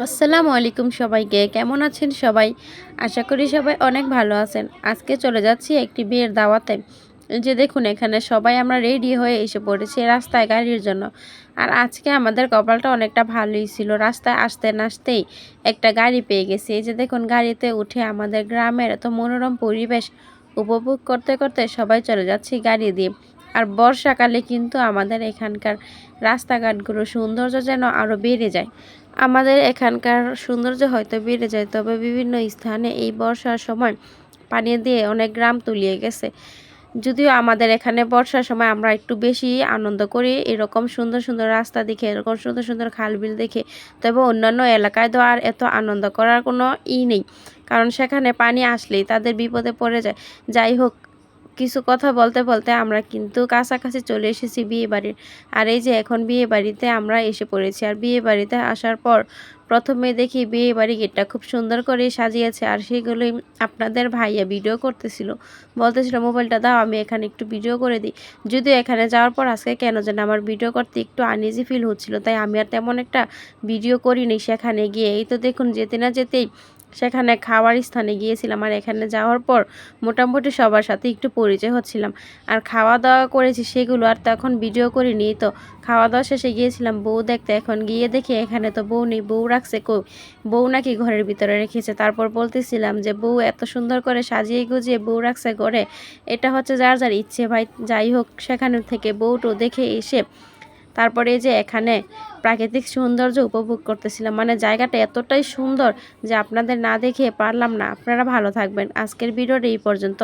আসসালামু আলাইকুম সবাইকে। কেমন আছেন সবাই? আশা করি সবাই অনেক ভালো আছেন। আজকে চলে যাচ্ছি একটি বিয়ের দাওয়াতে। যে দেখুন, এখানে সবাই আমরা রেডি হয়ে এসে পড়েছি রাস্তায় গাড়ির জন্য। আর আজকে আমাদের কপালটা অনেকটা ভালোই ছিল। রাস্তায় আসতে না আসতেই একটা গাড়ি পেয়ে গেছি। এই যে দেখুন, গাড়িতে উঠে আমাদের গ্রামের এত মনোরম পরিবেশ উপভোগ করতে করতে সবাই চলে যাচ্ছি গাড়ি দিয়ে। আর বর্ষাকালে কিন্তু আমাদের এখানকার রাস্তাঘাটগুলো সৌন্দর্য যেন আরও বেড়ে যায়। আমাদের এখানকার সৌন্দর্য হয়তো বেড়ে যায়, তবে বিভিন্ন স্থানে এই বর্ষার সময় পানি দিয়ে অনেক গ্রাম তুলিয়ে গেছে। যদিও আমাদের এখানে বর্ষার সময় আমরা একটু বেশি আনন্দ করি, এরকম সুন্দর সুন্দর রাস্তা দেখে, এরকম সুন্দর সুন্দর খাল বিল দেখে, তবে অন্যান্য এলাকায় তো আর এত আনন্দ করার কোনো ই নেই। কারণ সেখানে পানি আসলেই তাদের বিপদে পড়ে যায়। যাই হোক কিছু কথা বলতে বলতে আমরা কিন্তু কাছাকাছি চলে এসেছি বিয়ে বাড়ির। আর এই যে এখন বিয়ে বাড়িতে আমরা এসে পড়েছি। আর বিয়ে বাড়িতে আসার পর প্রথমে দেখি বিয়ে বাড়ি গেটটা খুব সুন্দর করে সাজিয়েছে আর সেগুলোই আপনাদের ভাইয়া ভিডিও করতেছিল। বলতেছিল, মোবাইলটা দাও, আমি এখানে একটু ভিডিও করে দিই। যদিও এখানে যাওয়ার পর আজকে কেন যেন আমার ভিডিও করতে একটু আনইজি ফিল হচ্ছিল। তাই আমি আর তেমন একটা ভিডিও করিনি সেখানে গিয়ে এই তো দেখুন, যেতে না যেতেই সেখানে খাওয়ার স্থানে গিয়েছিলাম আর এখানে যাওয়ার পর মোটামুটি সবার সাথে একটু পরিচয় হচ্ছিলাম। আর খাওয়া দাওয়া করেছি সেগুলো আর তখন ভিডিও করিনি। তো খাওয়া দাওয়া শেষে গিয়েছিলাম, বউ দেখতে এখন গিয়ে দেখি এখানে তো বউ নেই, বউ রাখছে কই? বউ নাকি ঘরের ভিতরে রেখেছে। তারপর বলতেছিলাম যে, বউ এত সুন্দর করে সাজিয়ে গুজিয়ে বউ রাখছে ঘরে। এটা হচ্ছে যার যার ইচ্ছে ভাই। যাই হোক, সেখানে থেকে বউটো দেখে এসে তারপরে এই যে এখানে প্রাকৃতিক সৌন্দর্য উপভোগ করতেছিলাম। মানে জায়গাটা এতটাই সুন্দর যে আপনাদের না দেখে পারলাম না। আপনারা ভালো থাকবেন। আজকের ভিডিওটা এই পর্যন্ত।